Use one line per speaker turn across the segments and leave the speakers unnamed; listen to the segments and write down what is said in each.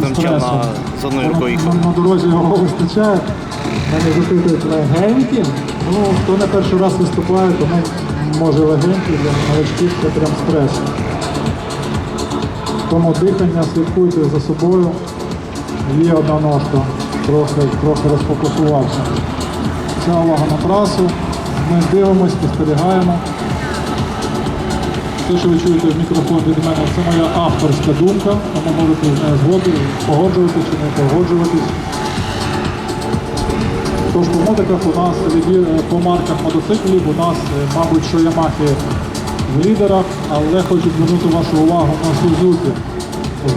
там чел на- за мною рукою їхав.
На, на дорозі його вистачає. Мене запитують легенькі. Ну, хто не перший раз виступає, тому може легенькі для новачків це прям стрес. Тому дихання слідкуйте за собою. Є одна ножка, трохи, трохи розфокусувався. Ця увага на трасу. Ми дивимося, спостерігаємо. Те, що ви чуєте в мікрофон від мене, це моя авторська думка, тому можете з нею згоди погоджуватися чи не погоджуватись. Тож по мотиках у нас е, по марках мотоциклів у нас, е, мабуть, що Ямахи в лідерах, але хочу звернути вашу увагу на Сузуки.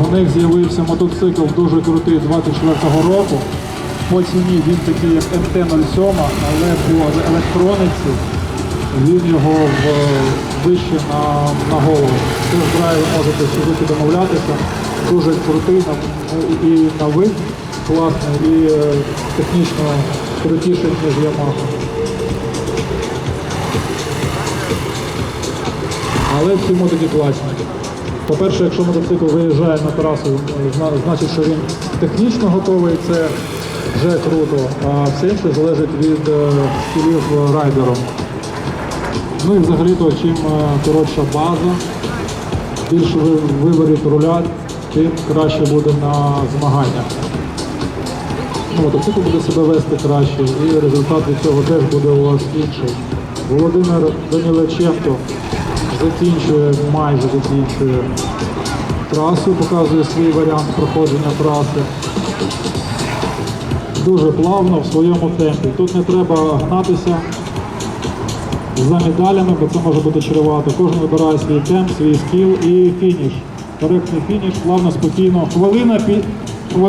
У них з'явився мотоцикл дуже крутий 24-го року. По ціні він такий як МТ-07, але по електрониці він його в, вище на, на голову. Теж драйв можете Сузуки домовлятися. Дуже крутий і на вид класний, і е, технічно крутіший, ніж Yamaha. Але всі мотики класні. По-перше, якщо мотоцикл виїжджає на трасу, значить, що він технічно готовий, це вже круто, а все інше залежить від е, райдером. Ну і взагалі-то, чим е, коротша база, більше ви виберіть руля, тим краще буде на змаганнях. Ну, мотоцикл буде себе вести краще і результат від цього теж буде у вас інший. Володимир Данілеченко закінчує, майже закінчує трасу, показує свій варіант проходження траси. Дуже плавно в своєму темпі. Тут не треба гнатися за медалями, бо це може бути чарувато. Кожен вибирає свій темп, свій скіл і фініш. Коректний фініш, плавно, спокійно. Хвилина, пі-